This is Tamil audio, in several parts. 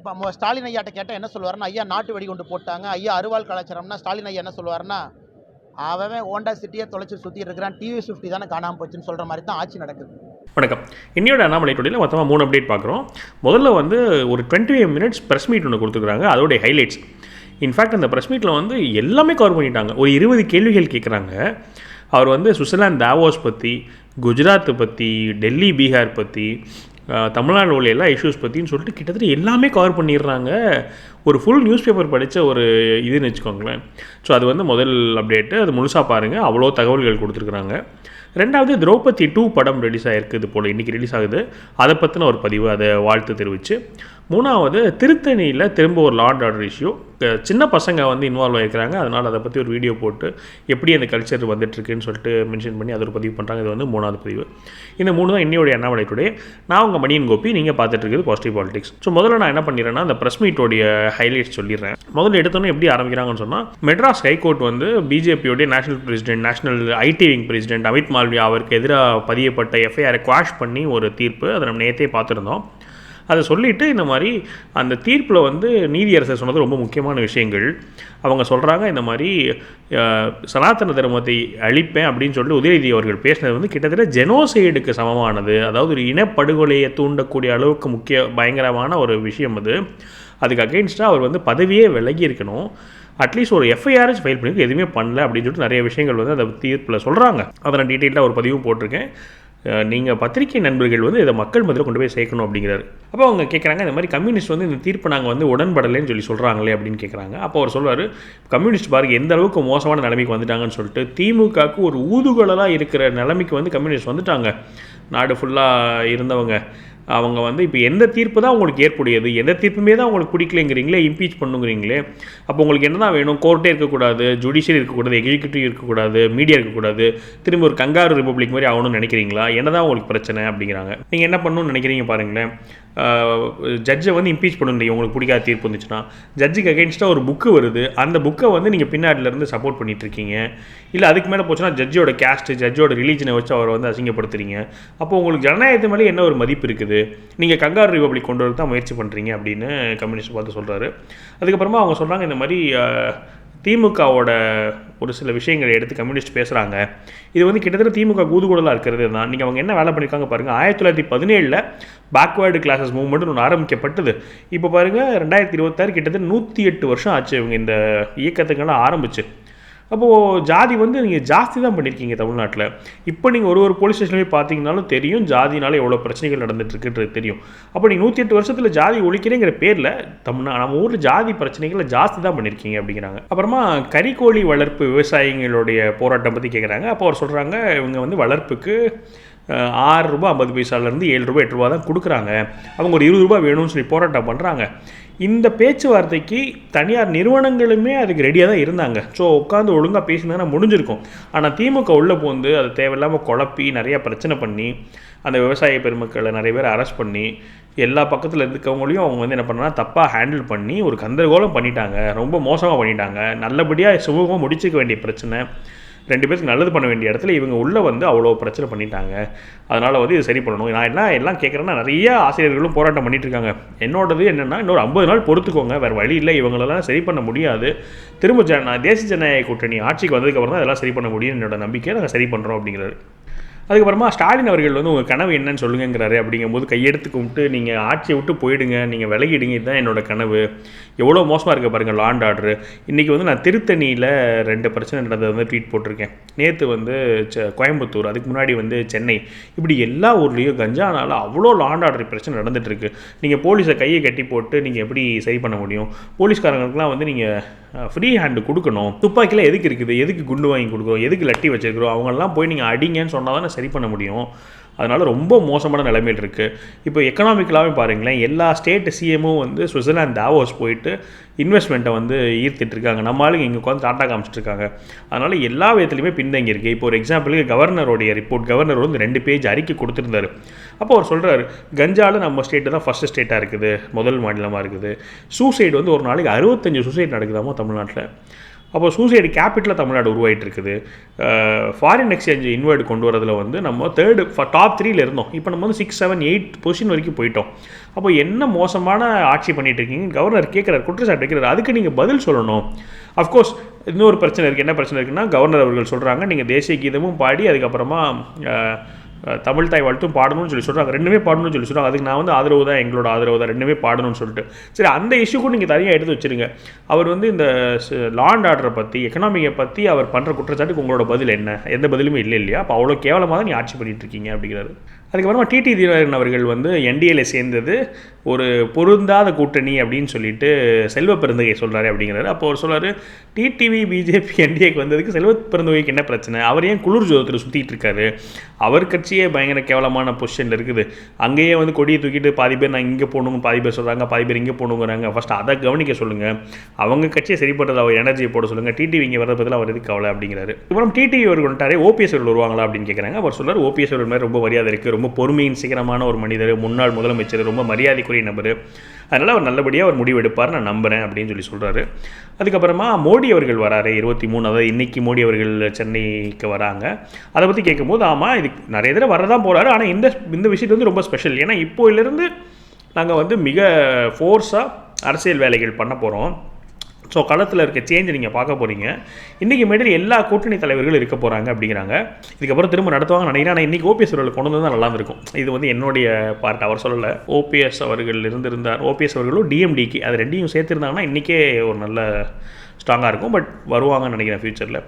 இப்போ ஸ்டாலின் ஐயாட்ட கேட்டால் என்ன சொல்லுவார்னா ஐயா நாட்டு வெடிகுண்டு போட்டாங்க. ஐயா அருவாள் கலாச்சாரம்னா ஸ்டாலின் ஐயா என்ன சொல்லுவாருன்னா அவன் ஹோண்டா சிட்டியை தொலைச்சி சுற்றிட்டு இருக்கிறான். டிவி ஃபிஃப்டி தானே காணாமல் போச்சுன்னு சொல்கிற மாதிரி தான் ஆட்சி நடக்குது. வணக்கம். இன்னையோட அண்ணாமலை டுடேல மொத்தமாக மூணு அப்டேட் பார்க்குறோம். முதல்ல வந்து ஒரு twenty five minutes press meet ஒன்று கொடுத்துருக்காங்க. அதோடைய ஹைலைட்ஸ் இன்ஃபேக்ட் அந்த ப்ரெஸ் மீட்டில் வந்து எல்லாமே கவர் பண்ணிட்டாங்க. ஒரு இருபது கேள்விகள் கேட்குறாங்க அவர் வந்து சுவிட்சர்லாந்து தாவோஸ் பற்றி குஜராத்தை பற்றி டெல்லி பீகார் பற்றி தமிழ்நாடு உள்ள எல்லா இஷ்யூஸ் பற்றின்னு சொல்லிட்டு கிட்டத்தட்ட எல்லாமே கவர் பண்ணிடுறாங்க. ஒரு ஃபுல் நியூஸ் பேப்பர் படித்த ஒரு இதுன்னு வச்சுக்கோங்களேன். ஸோ அது வந்து முதல் அப்டேட்டு அது முழுசாக பாருங்கள் அவ்வளோ தகவல்கள் கொடுத்துருக்குறாங்க. ரெண்டாவது திரௌபதி டூ படம் ரிலீஸ் ஆகிருக்கு இது போல். இன்றைக்கி ரிலீஸ் ஆகுது. அதை பற்றின ஒரு பதிவு. அதை வாழ்த்து தெரிவித்து மூணாவது திருத்தணியில் திரும்ப ஒரு லார்ட் ஆர்டர் இஷ்யூ சின்ன பசங்க வந்து இன்வால்வ் ஆகிருக்கிறாங்க அதனால் அதை பற்றி ஒரு வீடியோ போட்டு எப்படி அந்த கல்ச்சர் வந்துட்டுருக்குன்னு சொல்லிட்டு மென்ஷன் பண்ணி அதை ஒரு பதிவு பண்ணுறாங்க இது வந்து மூணாவது பதிவு. இந்த மூணு தான் இன்னையோடைய அண்ணாமலை டுடே நான் உங்கள் மணியன் கோபி. நீங்கள் பார்த்துட்ருக்குது பாசிட்டிவ் பாலிடிக்ஸ் ஸோ முதல்ல நான் என்ன பண்ணிடுறேன்னா அந்த ப்ரெஸ் மீட்டோடைய ஹைலைட்ஸ் சொல்லிடுறேன். முதல்ல எடுத்தோன்னே எப்படி ஆரம்பிக்கிறாங்கன்னு சொன்னால் மெட்ராஸ் ஹைகோர்ட் வந்து பிஜேபியோடைய national president national IT wing president Amit Malviya அவருக்கு எதிராக பதியப்பட்ட எஃப்ஐஆரை குவாஷ் பண்ணி ஒரு தீர்ப்பு. அதை நம்ம நேற்றே பார்த்துருந்தோம். அதை சொல்லிவிட்டு இந்த மாதிரி அந்த தீர்ப்பில் வந்து நீதியரசர் சொன்னது ரொம்ப முக்கியமான விஷயங்கள். அவங்க சொல்கிறாங்க இந்த மாதிரி சனாதன தர்மத்தை அழிப்பேன் அப்படின்னு சொல்லிட்டு உதயநிதி அவர்கள் பேசினது வந்து கிட்டத்தட்ட ஜெனோசைடுக்கு சமமானது. அதாவது ஒரு இனப்படுகொலையை தூண்டக்கூடிய அளவுக்கு முக்கிய பயங்கரமான ஒரு விஷயம் அது. அதுக்கு அகெயின்ஸ்டாக அவர் வந்து பதவியே விலகி இருக்கணும். அட்லீஸ்ட் ஒரு எஃப்ஐஆர்ஸ் ஃபைல் பண்ணி எதுவுமே பண்ணல அப்படின்னு சொல்லிட்டு நிறைய விஷயங்கள் வந்து அந்த தீர்ப்பில் சொல்கிறாங்க அதை நான் டீட்டெயிலாக ஒரு பதிவும் போட்டிருக்கேன். நீங்கள் பத்திரிகை நண்பர்கள் வந்து இதை மக்கள் மத்தியில் கொண்டு போய் சேர்க்கணும் அப்படிங்கிறாரு. அப்போ அவங்க கேட்குறாங்க இந்த மாதிரி கம்யூனிஸ்ட் வந்து இந்த தீர்ப்பை நாங்கள் வந்து உடன்படலைன்னு சொல்லி சொல்கிறாங்களே அப்படின்னு கேட்குறாங்க அப்போ அவர் சொல்வார் கம்யூனிஸ்ட் பாருங்க எந்த அளவுக்கு மோசமான நிலைமைக்கு வந்துட்டாங்கன்னு சொல்லிட்டு திமுகவுக்கு ஒரு ஊதுகுழலாக இருக்கிற நிலைமைக்கு வந்து கம்யூனிஸ்ட் வந்துட்டாங்க. நாடு ஃபுல்லாக இருந்தவங்க. அவங்க வந்து இப்போ எந்த தீர்ப்பு தான் உங்களுக்கு ஏற்புடையது? எந்த தீர்ப்புமே தான் உங்களுக்கு பிடிக்கலைங்கிறீங்களே இம்பீச் பண்ணுங்கிறீங்களே? அப்போ உங்களுக்கு என்ன தான் வேணும் கோர்ட்டே இருக்கக்கூடாது ஜுடிஷியரி இருக்கக்கூடாது எக்ஸிக்யூட்டிவ் இருக்கக்கூடாது மீடியா இருக்கக்கூடாது திரும்ப ஒரு கங்காரு ரிப்பப்ளிக் மாதிரி ஆகணும்னு நினைக்கிறீங்களா? என்ன தான் உங்களுக்கு பிரச்சனை அப்படிங்கிறாங்க. நீங்கள் என்ன பண்ணணும்னு நினைக்கிறீங்க பாருங்களேன். ஜட்ஜை வந்து இம்பீச் பண்ணுறீங்க உங்களுக்கு பிடிக்காத தீர்ப்பு வந்துச்சுன்னா ஜட்ஜுக்கு அகேன்ஸ்டாக ஒரு புக்கு வருது. அந்த புக்கை வந்து நீங்கள் பின்னாடிலேருந்து சப்போர்ட் பண்ணிகிட்ருக்கீங்க இல்லை அதுக்கு மேலே போச்சுன்னா ஜட்ஜோட கேஸ்ட்டு ஜட்ஜோட ரிலீஜனை வச்சு அவரை வந்து அசிங்கப்படுத்துறீங்க. அப்போ உங்களுக்கு ஜனநாயகத்து மேலே என்ன ஒரு மதிப்பு இருக்குது? நீங்கள் கங்காரு ரிபப்ளிக் கொண்டு வர தான் முயற்சி பண்ணுறீங்க அப்படின்னு கம்யூனிஸ்ட் பார்த்து சொல்கிறாரு அதுக்கப்புறமா அவங்க சொல்கிறாங்க இந்த மாதிரி திமுகவோட ஒரு சில விஷயங்களை எடுத்து கம்யூனிஸ்ட் பேசுகிறாங்க இது வந்து கிட்டத்தட்ட திமுக கூதுகுடலாக இருக்கிறது தான். நீங்கள் அவங்க என்ன வேலை பண்ணியிருக்காங்க பாருங்கள் ஆயிரத்தி தொள்ளாயிரத்தி பதினேழில் பேக்வேர்டு கிளாஸஸ் மூவ்மெண்ட் ஒன்று ஆரம்பிக்கப்பட்டது. இப்போ பாருங்கள் ரெண்டாயிரத்தி இருபத்தாறு கிட்டத்தட்ட நூற்றி எட்டு வருஷம் ஆச்சு இவங்க இந்த இயக்கத்துக்கெல்லாம் ஆரம்பிச்சு. அப்போது ஜாதி வந்து நீங்கள் ஜாஸ்தி தான் பண்ணியிருக்கீங்க தமிழ்நாட்டில். இப்போ நீங்கள் ஒரு ஒரு போலீஸ் ஸ்டேஷன்லேயே பார்த்தீங்கனாலும் தெரியும் ஜாதினால எவ்வளோ பிரச்சனைகள் நடந்துகிட்ருக்குன்றது தெரியும். அப்போ நீங்கள் நூற்றி எட்டு வருஷத்தில் ஜாதி ஒழிக்கிறேங்கிற பேரில் தமிழ்நா நம்ம ஊரில் ஜாதி பிரச்சனைகளை ஜாஸ்தி தான் பண்ணியிருக்கீங்க அப்படிங்கிறாங்க. அப்புறமா கறிக்கோழி வளர்ப்பு விவசாயிகளுடைய போராட்டம் பற்றி கேட்குறாங்க அப்போ அவர் சொல்கிறாங்க இவங்க வந்து வளர்ப்புக்கு ஆறு ரூபா ஐம்பது பைசாலேருந்து ஏழு ரூபாய் எட்டு ரூபா தான் கொடுக்குறாங்க. அவங்க ஒரு இருபது ரூபாய் வேணும்னு சொல்லி போராட்டம் பண்ணுறாங்க இந்த பேச்சுவார்த்தைக்கு தனியார் நிறுவனங்களுமே அதுக்கு ரெடியாக தான் இருந்தாங்க. ஸோ உட்காந்து ஒழுங்காக பேசியிருந்தாங்கன்னா முடிஞ்சிருக்கும். ஆனால் திமுக உள்ளே போந்து அதை தேவையில்லாமல் குழப்பி நிறையா பிரச்சனை பண்ணி அந்த விவசாய பெருமக்களை நிறைய பேர் அரெஸ்ட் பண்ணி எல்லா பக்கத்தில் இருக்கவங்களையும் அவங்க வந்து என்ன பண்ணாங்கன்னா தப்பாக ஹேண்டில் பண்ணி ஒரு கந்தரகோலம் பண்ணிட்டாங்க. ரொம்ப மோசமாக பண்ணிட்டாங்க. நல்லபடியாக சுமூகமாக முடிச்சுக்க வேண்டிய பிரச்சனை. ரெண்டு பேருக்கு நல்லது பண்ண வேண்டிய இடத்துல இவங்க உள்ளே வந்து அவ்வளோ பிரச்சனை பண்ணிட்டாங்க. அதனால் வந்து இது சரி பண்ணணும். நான் என்ன எல்லாம் கேட்குறேன்னா நிறைய ஆசிரியர்களும் போராட்டம் பண்ணிட்டு இருக்காங்க. என்னோடது என்னென்னா இன்னொரு ஐம்பது நாள் பொறுத்துக்கோங்க. வேறு வழி இல்லை. இவங்களெல்லாம் சரி பண்ண முடியாது. திரும்ப ஜன தேசிய ஜனநாயக கூட்டணி ஆட்சிக்கு வந்ததுக்கப்புறம் தான் இதெல்லாம் சரி பண்ண முடியும் என்னோட நம்பிக்கை நாங்கள் சரி பண்ணுறோம் அப்படிங்கிறது அதுக்கப்புறமா ஸ்டாலின் அவர்கள் வந்து உங்கள் கனவு என்னன்னு சொல்லுங்கிறாரு அப்படிங்கும்போது கையெடுத்து கும்பிட்டு நீங்கள் ஆட்சியை விட்டு போயிடுங்க. நீங்கள் விலகிடுங்க. இதுதான் என்னோட கனவு. எவ்வளோ மோசமாக இருக்க பாருங்கள் லாண்ட் ஆர்டர் இன்றைக்கி வந்து நான் திருத்தணியில் ரெண்டு பிரச்சனை நடந்ததை வந்து ட்வீட் போட்டிருக்கேன். நேற்று வந்து ச கோயம்புத்தூர் அதுக்கு முன்னாடி வந்து சென்னை. இப்படி எல்லா ஊர்லேயும் கஞ்சானால அவ்வளோ லாண்ட் ஆர்டர் பிரச்சனை நடந்துகிட்ருக்கு நீங்கள் போலீஸை கையை கட்டி போட்டு நீங்கள் எப்படி சரி பண்ண முடியும்? போலீஸ்காரங்களுக்குலாம் வந்து நீங்கள் ஃப்ரீ ஹேண்டு கொடுக்கணும். துப்பாக்கிலாம் எதுக்கு இருக்குது? எதுக்கு குண்டு வாங்கி கொடுக்குறோம்? எதுக்கு லட்டி வச்சிருக்கிறோம்? அவங்கெல்லாம் போய் நீங்கள் அடிங்கன்னு சொன்னால் தானே சரி பண்ண முடியும். அதனால் ரொம்ப மோசமான நிலைமையில் இருக்குது இப்போ எக்கனாமிக்கலாகவே பாருங்களேன் எல்லா ஸ்டேட் சிஎமும் வந்து சுவிட்சர்லாந்து தாவோஸ் போயிட்டு இன்வெஸ்ட்மெண்ட்டை வந்து ஈர்த்துட்டு இருக்காங்க. நம்ம ஆளுங்க இங்கே உட்காந்து டாட்டா காமிச்சிட்டுருக்காங்க அதனால் எல்லா விதத்துலையுமே பின்தங்கி இருக்குது இப்போ ஒரு எக்ஸாம்பிளுக்கு கவர்னருடைய ரிப்போர்ட் கவர்னர் வந்து ரெண்டு பேஜ் அறிக்கை கொடுத்துருந்தாரு. அப்போ அவர் சொல்கிறாரு கஞ்சாவில் நம்ம ஸ்டேட்டு தான் ஃபஸ்ட்டு ஸ்டேட்டாக இருக்குது. முதல் மாநிலமாக இருக்குது. சூசைடு வந்து ஒரு நாளைக்கு அறுபத்தஞ்சு சூசைட் நடக்குதாமோ தமிழ்நாட்டில்? அப்போ சூசைடு கேபிட்டலில் தமிழ்நாடு உருவாயிட்டு இருக்குது ஃபாரின் எக்ஸ்சேஞ்ச் இன்வெர்ட் கொண்டு வரதில் வந்து நம்ம தேர்டு டாப் த்ரீல இருந்தோம். இப்போ நம்ம வந்து சிக்ஸ் செவன் எயிட் பொசிஷன் வரைக்கும் போயிட்டோம். அப்போ என்ன மோசமான ஆட்சி பண்ணிட்டு இருக்கீங்க கவர்னர் கேட்குறாரு குற்றச்சாட்டு வைக்கிறாரு. அதுக்கு நீங்கள் பதில் சொல்லணும். அஃப்கோர்ஸ் இன்னொரு பிரச்சனை இருக்குது என்ன பிரச்சனை இருக்குன்னா கவர்னர் அவர்கள் சொல்கிறாங்க நீங்கள் தேசிய கீதமும் பாடி அதுக்கப்புறமா தமிழ் தாய் வாழ்த்தும் பாடணும்னு சொல்லி சொல்கிறாங்க ரெண்டுமே பாடணும்னு சொல்லி சொல்கிறாங்க அதுக்கு நான் வந்து ஆதரவு தான் எங்களோட ஆதரவு தான். ரெண்டுமே பாடணும்னு சொல்லிட்டு. சரி அந்த இஷ்யூ கூட நீங்கள் தனியாக எடுத்து வச்சிருங்க. அவர் வந்து இந்த லாண்ட் ஆர்டரை பற்றி எக்கனாமிக்கை பற்றி அவர் பண்ணுற குற்றச்சாட்டுக்கு உங்களோட பதில் என்ன? எந்த பதிலுமே இல்லை இல்லையா? அப்போ அவ்வளோ கேவலமாக தான் நீ ஆட்சி பண்ணிட்டு இருக்கீங்க அப்படிங்கிறாரு அதுக்கப்புறமா டிடி தீரன் அவர்கள் வந்து என்டிஏல சேர்ந்தது ஒரு பொருந்தாத கூட்டணி அப்படின்னு சொல்லிட்டு செல்வ பெருந்தகை சொல்கிறாரு அப்படிங்கிறாரு. அப்போ அவர் சொல்கிறார் டிடிவி பிஜேபி என்டிஏக்கு வந்ததுக்கு செல்வ பெருந்தகைக்கு என்ன பிரச்சனை? அவர் ஏன் குளிர் ஜோதத்தில் சுற்றிட்டு இருக்காரு? அவர் கட்சியே பயங்கர கேவலமான பொசிஷனில் இருக்குது. அங்கேயே வந்து கொடியை தூக்கிட்டு பாதி பேர் நான் இங்கே போகணுங்க பாதி பேர் சொல்கிறாங்க பாதி பேர் இங்கே போகணுங்கிறாங்க. ஃபஸ்ட் அதை கவனிக்க சொல்லுங்கள் அவங்க கட்சியை சரிப்பட்டது அவர் எனர்ஜியை போட சொல்லுங்கள் டிடிவி இங்கே வரத பதில் அவர் எதுக்கு கவலை அப்படிங்கிறாரு. அப்புறம் டிடிவி அவர்கள் வந்துட்டாரே ஓபிஎஸ் அவர்கள் வருவாங்களா அப்படின்னு கேட்குறாங்க அவர் சொல்கிறார் ஓபிஎஸ் அவர்கள் மேலே ரொம்ப மரியாதை இருக்குது ரொம்ப பொறுமையின் சீக்கிரமான ஒரு மனிதர் முன்னாள் முதலமைச்சர் ரொம்ப மரியாதைக்குரிய நபர். அதனால் அவர் நல்லபடியாக அவர் முடிவு எடுப்பார் நான் நம்புகிறேன் அப்படின்னு சொல்லி சொல்கிறாரு அதுக்கப்புறமா மோடி அவர்கள் வராரு இருபத்தி மூணு அதாவது இன்றைக்கி மோடி அவர்கள் சென்னைக்கு வராங்க. அதை பற்றி கேட்கும்போது ஆமாம் இது நிறைய தடவை வரதான் போகிறாரு ஆனால் இந்த இந்த விஷயத்து வந்து ரொம்ப ஸ்பெஷல் ஏன்னா இப்போயிலிருந்து நாங்கள் வந்து மிக ஃபோர்ஸாக அரசியல் வேலைகள் பண்ண போகிறோம் ஸோ களத்தில் இருக்க சேஞ்ச் நீங்கள் பார்க்க போகிறீங்க இன்றைக்கி மேடல் எல்லா கூட்டணி தலைவர்களும் இருக்க போகிறாங்க அப்படிங்கிறாங்க. இதுக்கப்புறம் திரும்ப நடத்துவாங்க நினைக்கிறேன். ஆனால் இன்றைக்கி ஓபிஎஸ் அவர்கள் கொண்டு வந்து தான் நல்லா இருக்கும் இது வந்து என்னுடைய பார்ட் அவர் சொல்லலை. ஓபிஎஸ் அவர்கள் இருந்திருந்தார். ஓபிஎஸ் அவர்களும் டிஎம்டிக்கு அது ரெண்டையும் சேர்த்துருந்தாங்கன்னா இன்றைக்கே ஒரு நல்ல ஸ்ட்ராங்காக இருக்கும். பட் வருவாங்கன்னு நினைக்கிறேன் ஃப்யூச்சரில்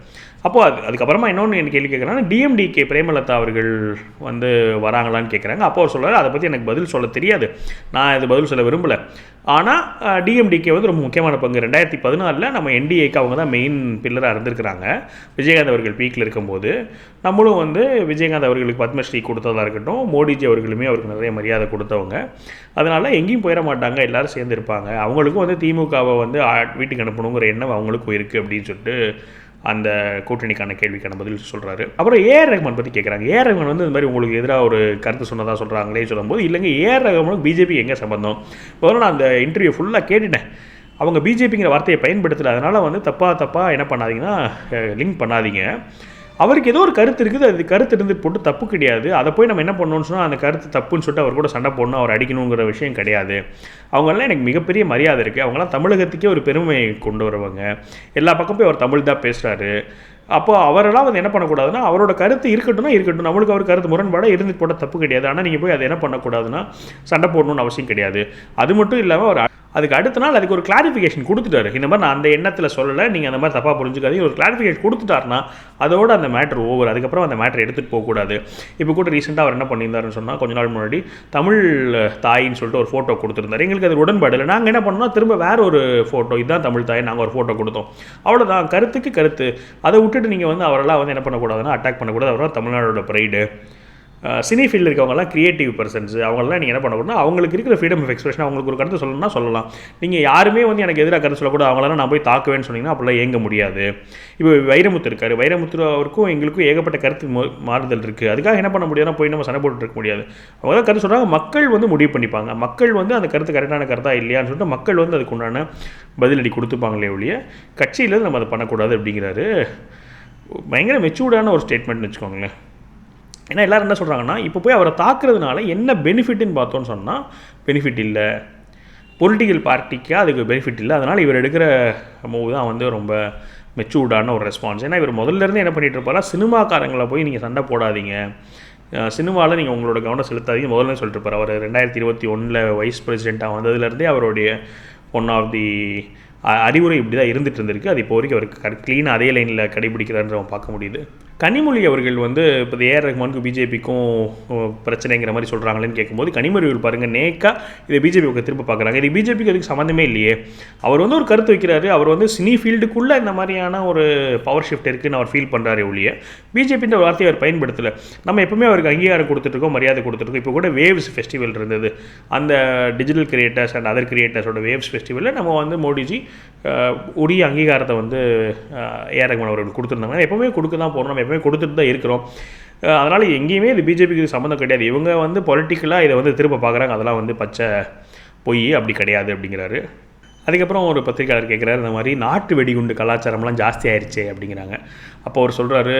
அப்போ அது அதுக்கப்புறமா இன்னொன்று என்ன கேள்வி கேட்குறாங்கன்னா டிஎம்டிகே பிரேமலதா அவர்கள் வந்து வராங்களான்னு கேட்குறாங்க. அப்போ அவர் சொல்கிறார் அதை பற்றி எனக்கு பதில் சொல்ல தெரியாது. நான் இது பதில் சொல்ல விரும்பலை. ஆனால் டிஎம்டிகே வந்து ரொம்ப முக்கியமான பங்கு. ரெண்டாயிரத்தி பதினாலில் நம்ம என்டிஏக்கு அவங்க தான் மெயின் பில்லராக இருந்திருக்கிறாங்க. விஜயகாந்த் அவர்கள் பீக்கில் இருக்கும்போது. நம்மளும் வந்து விஜயகாந்த் அவர்களுக்கு பத்மஸ்ரீ கொடுத்ததா இருக்கட்டும் மோடிஜி அவர்களுமே அவருக்கு நிறைய மரியாதை கொடுத்தவங்க. அதனால் எங்கேயும் போயிட மாட்டாங்க எல்லோரும் சேர்ந்து இருப்பாங்க அவங்களுக்கும் வந்து திமுகவை வந்து வீட்டுக்கு அனுப்பணுங்கிற எண்ணம் அவங்களுக்கும் இருக்குது அப்படின்னு சொல்லிட்டு அந்த கூட்டணிக்கான கேள்விக்கான பதில் சொல்கிறாரு அப்புறம் ஏஆர் ரஹ்மான் பற்றி கேட்குறாங்க ஏஆர் ரஹ்மான் வந்து இந்த மாதிரி உங்களுக்கு எதிராக ஒரு கருத்து சொன்னதாக சொல்கிறாங்களே சொல்லும்போது இல்லைங்க ஏஆர் ரஹ்மானுக்கு பிஜேபி எங்கே சம்பந்தம்? முதல்ல நான் அந்த இன்டர்வியூ ஃபுல்லாக கேட்டுட்டேன். அவங்க பிஜேபிங்கிற வார்த்தையை பயன்படுத்தலை. அதனால் வந்து தப்பாக தப்பாக என்ன பண்ணாதீங்கன்னா லிங்க் பண்ணாதீங்க. அவருக்கு ஏதோ ஒரு கருத்து இருக்குது. அது கருத்து இருந்து போட்டு தப்பு கிடையாது. அதை போய் நம்ம என்ன பண்ணணும்னு சொன்னால் அந்த கருத்து தப்புன்னு சொல்லிட்டு அவர் கூட சண்டை போடணும். அவர் அடிக்கணுங்கிற விஷயம் கிடையாது. அவங்கெல்லாம் எனக்கு மிகப்பெரிய மரியாதை இருக்குது அவங்களாம் தமிழகத்துக்கே ஒரு பெருமை கொண்டு வரவங்க. எல்லா பக்கம் போய் அவர் தமிழ் தான் பேசுகிறாரு அப்போ அவரெல்லாம் வந்து என்ன பண்ணக்கூடாதுன்னா அவரோட கருத்து இருக்கட்டும்னா இருக்கட்டும். நம்மளுக்கு அவர் கருத்து முரண்பாடாக இருந்து போட தப்பு கிடையாது. ஆனால் நீங்கள் போய் அதை என்ன பண்ணக்கூடாதுன்னா சண்டை போடணும்னு அவசியம் கிடையாது. அது மட்டும் இல்லாமல் அவர் அதுக்கு அடுத்த நாள் அதுக்கு ஒரு கிளாரிஃபிகேஷன் கொடுத்துட்டாரு. இந்த மாதிரி நான் அந்த எண்ணத்தில் சொல்லலை நீங்கள் அந்த மாதிரி தப்பாக புரிஞ்சுக்காதீங்க. ஒரு கிளாரிஃபிகேஷன் கொடுத்துட்டாருன்னா அதோட அந்த மேட்டர் ஓவர் அதுக்கப்புறம் அந்த மேட்டர் எடுத்துகிட்டு போகக்கூடாது. இப்போ கூட ரீசெண்டாக அவர் என்ன பண்ணியிருந்தாருன்னு சொன்னால் கொஞ்ச நாள் முன்னாடி தமிழ் தாயின்னு சொல்லிட்டு ஒரு ஃபோட்டோ கொடுத்துருந்தாரு. எங்களுக்கு அது உடன்பாடு இல்லை நாங்கள் என்ன பண்ணோம்னா திரும்ப வேற ஒரு ஃபோட்டோ இதுதான் தமிழ் தாய் நாங்கள் ஒரு ஃபோட்டோ கொடுத்தோம். அவ்வளோதான் கருத்துக்கு கருத்து. அதை விட்டுட்டு நீங்கள் வந்து அவரெல்லாம் வந்து என்ன பண்ணக்கூடாதுன்னா அட்டாக் பண்ணக்கூடாது. அவரெல்லாம் தமிழ்நாடோட ப்ரைடு சினி ஃபீல்டில் இருக்கவங்கலாம் கிரியேட்டிவ் பர்சன்ஸ் அவங்களாம் நீங்கள் என்ன பண்ணக்கூடாது அவங்களுக்கு இருக்கிற ஃப்ரீடம் ஆஃப் எக்ஸ்பிரஷன் அவங்களுக்கு ஒரு கருத்து சொல்லணும்னா சொல்லலாம். நீங்கள் யாருமே வந்து எனக்கு எதிராக கருத்து சொல்லக்கூட அவங்களாம் நான் போய் தாக்குவேன்னு சொன்னீங்கன்னா அப்படிலாம் ஏங்க முடியாது. இப்போ வைரமுத்து இருக்கார். வைரமுத்து அவருக்கும் எங்களுக்கும் ஏகப்பட்ட கருத்து மாறுதல் இருக்குது அதுக்காக என்ன பண்ண முடியாதுன்னா போய் நம்ம சண்டை போட்டுட்டு இருக்க முடியாது. அவங்க தான் கருத்து சொல்கிறாங்க மக்கள் வந்து முடிவு பண்ணிப்பாங்க. மக்கள் வந்து அந்த கருத்து கரெக்டான கருத்தாக இல்லையான்னு சொல்லிட்டு மக்கள் வந்து அதுக்கு உண்டான பதிலடி கொடுத்துப்பாங்களே ஒழிய கட்சியிலேருந்து நம்ம அதை பண்ணக்கூடாது அப்படிங்கிறாரு. பயங்கர மெச்சூர்டான ஒரு ஸ்டேட்மெண்ட்னு வச்சுக்கோங்களேன். ஏன்னா எல்லோரும் என்ன சொல்கிறாங்கன்னா இப்போ போய் அவரை தாக்குறதுனால என்ன பெனிஃபிட்னு பார்த்தோன்னு சொன்னால் பெனிஃபிட் இல்லை. பொலிட்டிக்கல் பார்ட்டிக்கு அதுக்கு பெனிஃபிட் இல்லை. அதனால் இவர் எடுக்கிற மூவ் தான் வந்து ரொம்ப மெச்சூர்டான ஒரு ரெஸ்பான்ஸ் ஏன்னா இவர் முதல்லேருந்து என்ன பண்ணிகிட்டு இருப்பாரா சினிமாக்காரங்களை போய் நீங்கள் சண்டை போடாதீங்க. சினிமாவில் நீங்கள் உங்களோட கவனம் செலுத்தாதீங்க. முதல்ல சொல்லிட்டு இருப்பார். அவர் ரெண்டாயிரத்தி இருபத்தி ஒன்றில் வைஸ் பிரசிடெண்ட்டாக வந்ததுலேருந்தே அவருடைய ஒன் ஆஃப் தி அறிவுரை இப்படி தான் இருந்துகிட்டு இருந்திருக்கு. அது இப்போ வரைக்கும் அவருக்கு க்ளீனாக அதே லைனில் கடைபிடிக்கிறான்னு பார்க்க முடியுது. கனிமொழி அவர்கள் வந்து இப்போ ஏஆர் ரஹ்மானுக்கும் பிஜேபிக்கும் பிரச்சனைங்கிற மாதிரி சொல்கிறாங்களேன்னு கேட்கும்போது கனிமொழி அவர்கள் பாருங்கள் நேக்காக இதை பிஜேபி பக்கம் திரும்ப பார்க்குறாங்க. இது பிஜேபிக்கு அதுக்கு சம்மந்தமே இல்லையே. அவர் வந்து ஒரு கருத்து வைக்கிறாரு. அவர் வந்து சினி ஃபீல்டுக்குள்ளே இந்த மாதிரியான ஒரு பவர் ஷிஃப்ட் இருக்குன்னு அவர் ஃபீல் பண்ணுறாரு ஒழிய பிஜேபின்ற ஒரு வார்த்தையை அவர் பயன்படுத்தலை. நம்ம எப்பவுமே அவருக்கு அங்கீகாரம் கொடுத்துட்ருக்கோம் மரியாதை கொடுத்துருக்கோம் இப்போ கூட வேவ்ஸ் ஃபெஸ்டிவல் இருந்தது. அந்த டிஜிட்டல் கிரியேட்டர்ஸ் அண்ட் அதர் கிரியேட்டர்ஸோட வேவ்ஸ் ஃபெஸ்டிவலில் நம்ம வந்து மோடிஜி உரிய அங்கீகாரத்தை வந்து ஏஆர் ரஹ்மான் அவர்கள் கொடுத்துருந்தாங்க. எப்பவுமே கொடுக்க தான் போகிறோம் நம்ம எப்பவுமே கொடுத்துட்டு தான் இருக்கிறோம். அதனால் எங்கேயுமே இது பிஜேபிக்கு சம்மந்தம் கிடையாது. இவங்க வந்து பொலிட்டிக்கலாக இதை வந்து திரும்ப பார்க்குறாங்க. அதெல்லாம் வந்து பச்சை பொய் அப்படி கிடையாது அப்படிங்கிறாரு. அதுக்கப்புறம் ஒரு பத்திரிக்கையாளர் கேட்குறாரு இந்த மாதிரி நாட்டு வெடிகுண்டு கலாச்சாரம்லாம் ஜாஸ்தி ஆயிருச்சே அப்படிங்கிறாங்க. அப்போ அவர் சொல்கிறாரு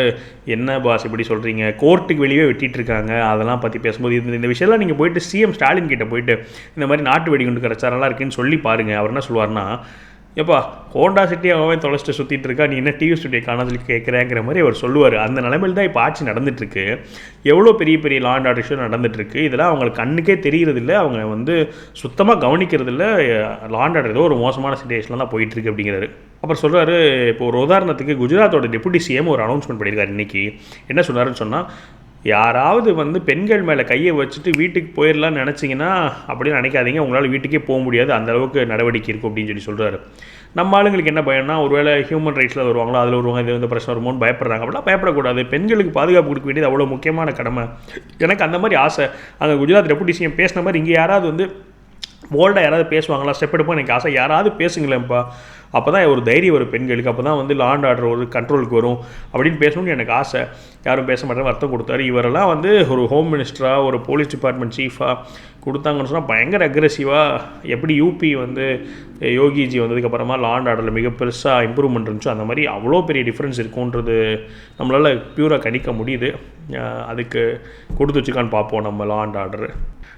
என்ன பாஸ் இப்படி சொல்கிறீங்க கோர்ட்டுக்கு வெளியே வெட்டிகிட்ருக்காங்க அதெல்லாம் பற்றி பேசும்போது இந்த இந்த விஷயம்லாம் நீங்கள் போயிட்டு சிஎம் ஸ்டாலின் கிட்டே போயிட்டு இந்த மாதிரி நாட்டு வெடிகுண்டு கலாச்சாரம்லாம் இருக்குன்னு சொல்லி பாருங்கள் அவர் என்ன சொல்லுவார்னா எப்பா ஹோண்டா சிட்டி அவன் தொலைச்சிட்டு சுற்றிட்டு இருக்கா நீ என்ன டிவி ஸ்டுடியோ காணாதல் கேட்குறேங்கிற மாதிரி அவர் சொல்லுவார். அந்த நிலமையில் தான் இப்போ ஆட்சி நடந்துட்டுருக்கு. எவ்வளோ பெரிய பெரிய லாண்ட் ஆர்டர் இஷ்யூ நடந்துட்டுருக்கு. இதெல்லாம் அவங்களுக்கு கண்ணுக்கே தெரியறதில்ல. அவங்க வந்து சுத்தமாக கவனிக்கிறதில்ல. லாண்ட் ஆர்டர் ஏதோ ஒரு மோசமான சுச்சுவேஷனில் தான் போயிட்டுருக்கு அப்படிங்கிறாரு. அப்புறம் சொல்கிறாரு இப்போ ஒரு உதாரணத்துக்கு குஜராத்தோட டெபுட்டி சிஎம் ஒரு அனௌன்ஸ்மெண்ட் பண்ணியிருக்காரு இன்றைக்கி என்ன சொன்னாருன்னு சொன்னால் யாராவது வந்து பெண்கள் மேலே கையை வச்சுட்டு வீட்டுக்கு போயிடலாம்னு நினச்சிங்கன்னா அப்படின்னு நினைக்காதீங்க. உங்களால் வீட்டுக்கே போக முடியாது. அந்த அளவுக்கு நடவடிக்கை இருக்கும் அப்படின்னு சொல்லி சொல்கிறாரு நம்ம ஆளுங்களுக்கு என்ன பயம்னா ஒருவேளை ஹியூமன் ரைட்ஸில் வருவாங்களோ அதில் வருவாங்க இது வந்து பிரச்சனை வருமோன்னு பயப்படுறாங்க. அப்படிலாம் பயப்படக்கூடாது. பெண்களுக்கு பாதுகாப்பு கொடுக்க வேண்டியது அவ்வளோ முக்கியமான கடமை. எனக்கு அந்த மாதிரி ஆசை. அங்கே குஜராத் டெபுட்டி சிஎம் பேசின மாதிரி இங்கே யாராவது வந்து போல்டாக யாராவது பேசுவாங்களா? ஸ்டெப் எடுப்போம் எனக்கு ஆசை. யாராவது பேசுங்களேன்ப்பா. அப்போ தான் ஒரு தைரியம் வரும் பெண்களுக்கு. அப்போ தான் வந்து லாண்ட் ஆர்டர் ஒரு கண்ட்ரோலுக்கு வரும் அப்படின்னு பேசணும்னு எனக்கு ஆசை. யாரும் பேச மாட்டேன்னு வருத்தம் கொடுத்தாரு. இவரெல்லாம் வந்து ஒரு ஹோம் மினிஸ்டராக ஒரு போலீஸ் டிபார்ட்மெண்ட் சீஃபாக கொடுத்தாங்கன்னு சொன்னால் பயங்கர அக்ரெசிவாக எப்படி யூபி வந்து யோகிஜி வந்ததுக்கப்புறமா லாண்ட் ஆர்டரில் மிக பெருசாக இம்ப்ரூவ்மெண்ட் இருந்துச்சோ அந்த மாதிரி அவ்வளோ பெரிய டிஃப்ரென்ஸ் இருக்குன்றது நம்மளால் பியூராக கணிக்க முடியுது. அதுக்கு கொடுத்து வச்சுக்கான்னு பார்ப்போம் நம்ம லாண்ட் ஆர்டர்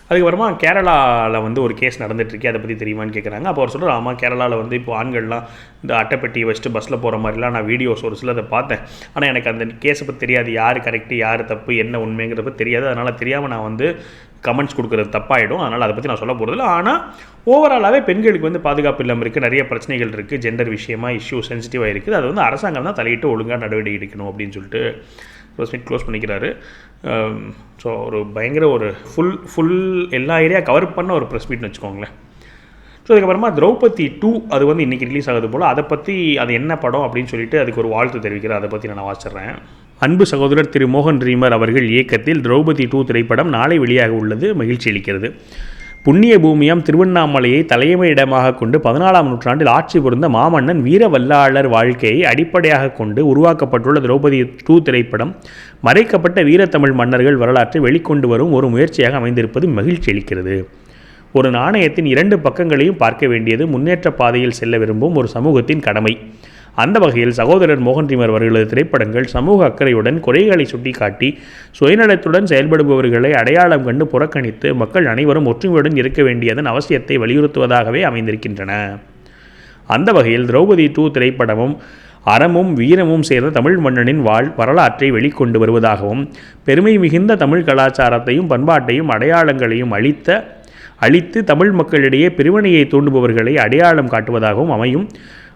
அதுக்கப்புறமா கேரளாவில் வந்து ஒரு கேஸ் நடந்துட்டுருக்கு அதை பற்றி தெரியுமான்னு கேட்குறாங்க அப்போ அவர் சொல்கிறார் ஆமாம் கேரளாவில் வந்து இப்போ ஆண்கள்லாம் இந்த அட்டைப்பெட்டியை வச்சுட்டு பஸ்ஸில் போகிற மாதிரிலாம் நான் வீடியோஸ் ஒரு சில அதை பார்த்தேன். ஆனால் எனக்கு அந்த கேஸை பற்றி தெரியாது. யார் கரெக்டு யார் தப்பு என்ன உண்மைங்கிறப்ப தெரியாது. அதனால் தெரியாமல் நான் வந்து கமெண்ட்ஸ் கொடுக்குறது தப்பாயிடும். அதனால் அதை பற்றி நான் சொல்ல போகிறதில்ல ஆனால் ஓவராலாகவே பெண்களுக்கு வந்து பாதுகாப்பு இல்லாமல் இருக்குது நிறைய பிரச்சனைகள் இருக்குது ஜெண்டர் விஷயமா இஷ்யூ சென்சிட்டிவாக இருக்குது. அது வந்து அரசாங்கம் தான் தலையிட்டு ஒழுங்காக நடவடிக்கை எடுக்கணும் அப்படின்னு சொல்லிட்டு ப்ரெஸ் மீட் க்ளோஸ் பண்ணிக்கிறாரு. ஸோ ஒரு பயங்கர ஒரு ஃபுல் ஃபுல் எல்லா ஏரியா கவர் பண்ண ஒரு ப்ரெஸ் மீட்னு வச்சுக்கோங்களேன். ஸோ அதுக்கப்புறமா திரௌபதி டூ அது வந்து இன்றைக்கி ரிலீஸ் ஆகுது போல். அதை பற்றி அது என்ன படம் அப்படின்னு சொல்லிட்டு அதுக்கு ஒரு வாழ்த்து தெரிவிக்கிறேன் அதை பற்றி நான் வாசிடுறேன் அன்பு சகோதரர் திரு மோகன் ரீமர் அவர்கள் இயக்கத்தில் திரௌபதி டூ திரைப்படம் நாளை வெளியாக உள்ளது. மகிழ்ச்சி அளிக்கிறது. புண்ணிய பூமியம் திருவண்ணாமலையை தலைமையிடமாக கொண்டு பதினாலாம் நூற்றாண்டில் ஆட்சி புரிந்த மாமன்னன் வீரவல்லாளர் வாழ்க்கையை அடிப்படையாக கொண்டு உருவாக்கப்பட்டுள்ள திரௌபதி டூ திரைப்படம் மறைக்கப்பட்ட வீரத்தமிழ் மன்னர்கள் வரலாற்றை வெளிக்கொண்டு வரும் ஒரு முயற்சியாக அமைந்திருப்பது மகிழ்ச்சி அளிக்கிறது. ஒரு நாணயத்தின் இரண்டு பக்கங்களையும் பார்க்க வேண்டியது முன்னேற்ற பாதையில் செல்ல விரும்பும் ஒரு சமூகத்தின் கடமை. அந்த வகையில் சகோதரர் மோகன்றிமர் அவர்களது திரைப்படங்கள் சமூக அக்கறையுடன் குறைகளை சுட்டிக்காட்டி சுயநலத்துடன் செயல்படுபவர்களை அடையாளம் கண்டு புறக்கணித்து மக்கள் அனைவரும் ஒற்றுமையுடன் இருக்க வேண்டியதன் அவசியத்தை வலியுறுத்துவதாகவே அமைந்திருக்கின்றன. அந்த வகையில் திரௌபதி டூ திரைப்படமும் அறமும் வீரமும் சேர்ந்த தமிழ் மன்னனின் வாழ் வரலாற்றை வெளிக்கொண்டு வருவதாகவும் பெருமை மிகுந்த தமிழ் கலாச்சாரத்தையும் பண்பாட்டையும் அடையாளங்களையும் அளித்த அழித்து தமிழ் மக்களிடையே பிரிவினையை தூண்டுபவர்களை அடையாளம் காட்டுவதாகவும் அமையும்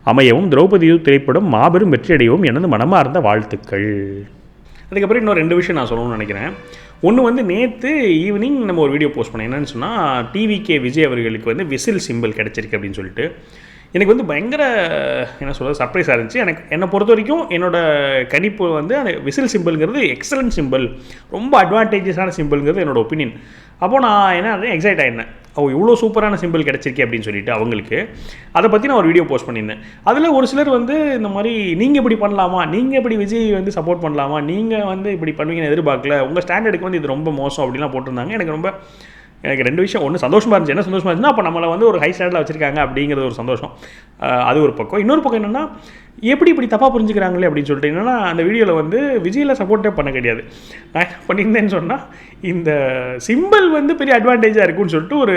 அமையவும் திரௌபதி திரைப்படம் மாபெரும் வெற்றியடையவும் எனது மனமார்ந்த வாழ்த்துக்கள். அதுக்கப்புறம் இன்னும் ரெண்டு விஷயம் நான் சொல்லணும்னு நினைக்கிறேன். ஒன்று வந்து நேற்று ஈவினிங் நம்ம ஒரு வீடியோ போஸ்ட் பண்ணேன். என்னென்னு சொன்னால் டிவிகே விஜய் அவர்களுக்கு வந்து விசில் சிம்பிள் கிடச்சிருக்கு அப்படின்னு சொல்லிட்டு. எனக்கு வந்து பயங்கர என்ன சொல்கிறது சர்ப்ரைஸாக இருந்துச்சு. எனக்கு என்னை பொறுத்த வரைக்கும் என்னோட கணிப்பு வந்து அந்த விசில் சிம்பிள்ங்கிறது எக்ஸலன்ட் சிம்பிள் ரொம்ப அட்வான்டேஜஸான சிம்பிள்ங்கிறது என்னோடய ஒப்பீனியன் அப்போது நான் என்ன எக்ஸைட் ஆயிருந்தேன் ஓ இவ்வளோ சூப்பரான சிம்பிள் கிடச்சிருக்கே அப்படின்னு சொல்லிட்டு அவங்களுக்கு. அதை பற்றி நான் ஒரு வீடியோ போஸ்ட் பண்ணியிருந்தேன். அதில் ஒரு சிலர் வந்து இந்த மாதிரி நீங்கள் இப்படி பண்ணலாமா? நீங்கள் இப்படி விஜய் வந்து சப்போர்ட் பண்ணலாமா? நீங்கள் வந்து இப்படி பண்ணுவீங்கன்னு எதிர்பார்க்கல. உங்கள் ஸ்டாண்டர்டுக்கு வந்து இது ரொம்ப மோசம் அப்படிலாம் போட்டிருந்தாங்க. எனக்கு ரொம்ப எனக்கு ரெண்டு விஷயம். ஒன்று சந்தோஷமாக இருந்துச்சு. என்ன சந்தோஷமாக இருந்துச்சுன்னா அப்போ நம்மளை வந்து ஒரு ஹை ஸ்டாண்டர்டில் வச்சுருக்காங்க அப்படிங்கிறது ஒரு சந்தோஷம். அது ஒரு பக்கம். இன்னொரு பக்கம் என்னென்னா எப்படி இப்படி தப்பாக புரிஞ்சுக்கிறாங்களே அப்படின்னு சொல்லிட்டு என்னென்னா அந்த வீடியோவில் வந்து விஜயில் சப்போர்ட்டே பண்ண கிடையாது. நான் என்ன பண்ணியிருந்தேன்னு சொன்னால் இந்த சிம்பிள் வந்து பெரிய அட்வான்டேஜாக இருக்குன்னு சொல்லிட்டு ஒரு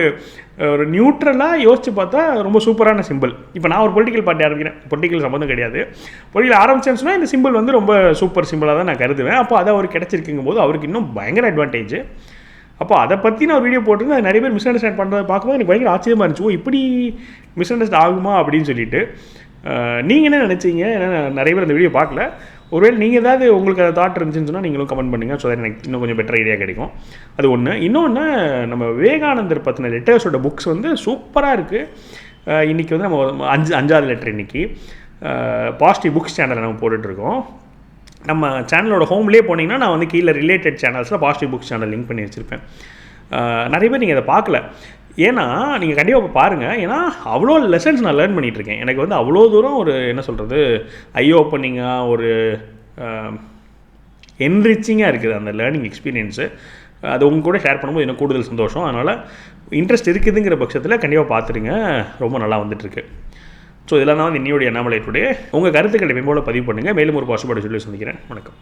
ஒரு நியூட்ரலாக யோசித்து பார்த்தா ரொம்ப சூப்பரான சிம்பிள் இப்போ நான் ஒரு பொலிட்டிக்கல் பார்ட்டி ஆரம்பிக்கிறேன். பொலிட்டிக்கல் சம்மந்தம் கிடையாது. பொலிட்டிக்கல் ஆரம்பிச்சேன்னு சொன்னால் இந்த சிம்பிள் வந்து ரொம்ப சூப்பர் சிம்பிளாக தான் நான் கருதுவேன். அப்போ அதை அவர் கிடச்சிருக்குங்கும் போது அவருக்கு இன்னும் பயங்கர அட்வான்டேஜ் அப்போ அதை பற்றி நான் ஒரு வீடியோ போட்டிருந்தேன். அது நிறைய பேர் மிஸ் அண்டர்ஸ்டாண்ட் பண்ணுறதை பார்க்கும்போது எனக்கு பயங்கர ஆச்சரியமாக இருந்துச்சு. ஓ இப்படி மிஸ் அண்டர்ஸ்டாண்ட் ஆகுமா அப்படின்னு சொல்லிட்டு. நீங்கள் என்ன நினச்சிங்க? ஏன்னா நிறைய பேர் அந்த வீடியோ பார்க்கல. ஒருவேளை நீங்கள் ஏதாவது உங்களுக்கு அதை தாட் இருந்துச்சுன்னு சொன்னால் நீங்களும் கமெண்ட் பண்ணுங்கள் ஸோ எனக்கு இன்னும் கொஞ்சம் பெட்டர் ஐடியா கிடைக்கும். அது ஒன்று இன்னொன்று நம்ம விவேகானந்தர் பற்றின லெட்டர்ஸோட புக்ஸ் வந்து சூப்பராக இருக்குது இன்றைக்கி வந்து நம்ம அஞ்சு அஞ்சாவது லெட்டர் இன்றைக்கி பாசிட்டிவ் புக்ஸ் சேனலில் நம்ம போட்டுட்ருக்கோம் நம்ம சேனலோட ஹோம்லேயே போனீங்கன்னா நான் வந்து கீழே ரிலேட்டட் சேனல்ஸில் பாசிட்டிவ் புக்ஸ் சேனல் லிங்க் பண்ணி வச்சுருப்பேன். நிறைய பேர் நீங்கள் அதை பார்க்கல. ஏன்னா நீங்கள் கண்டிப்பாக பாருங்கள் ஏன்னா அவ்வளோ லெசன்ஸ் நான் லேர்ன் பண்ணிகிட்டு இருக்கேன். எனக்கு வந்து அவ்வளோ தூரம் ஒரு என்ன சொல்கிறது ஐ ஓப்பனிங்காக ஒரு என்ரிச்சிங்காக இருக்குது அந்த லேர்னிங் எக்ஸ்பீரியன்ஸு அது உங்க கூட ஷேர் பண்ணும்போது இன்னும் கூடுதல் சந்தோஷம். அதனால் இன்ட்ரெஸ்ட் இருக்குதுங்கிற பட்சத்தில் கண்டிப்பாக பார்த்துருங்க. ரொம்ப நல்லா வந்துட்டுருக்கு ஸோ இதெல்லாம் தான் வந்து இன்னையோடைய அண்ணாமலை டுடே உங்கள் கருத்துக்களை மேம்போல பதிவு பண்ணுங்கள் மேலும் ஒரு பாசிபிள் சொல்லி சந்திக்கிறேன். வணக்கம்.